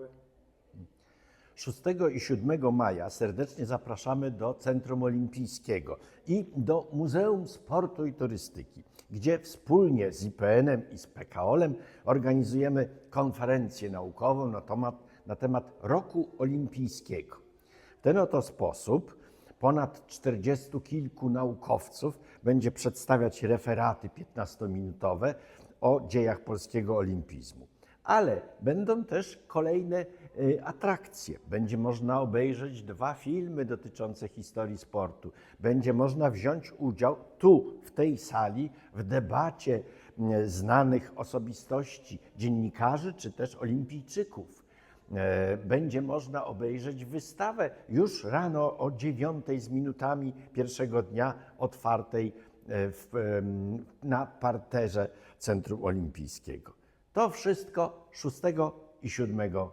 Sportowe. 6 i 7 maja serdecznie zapraszamy do Centrum Olimpijskiego i do Muzeum Sportu i Turystyki, gdzie wspólnie z IPN-em i z PKOL-em organizujemy konferencję naukową na temat, na temat Roku Olimpijskiego. W ten oto sposób ponad 40 kilku naukowców będzie przedstawiać referaty 15-minutowe o dziejach polskiego olimpizmu. Ale będą też kolejne y, atrakcje. Będzie można obejrzeć dwa filmy dotyczące historii sportu. Będzie można wziąć udział tu, w tej sali, w debacie znanych osobistości, dziennikarzy czy też olimpijczyków. E, Będzie można obejrzeć wystawę już rano o dziewiątej z minutami pierwszego dnia otwartej e, w, na parterze Centrum Olimpijskiego. To wszystko 6 i 7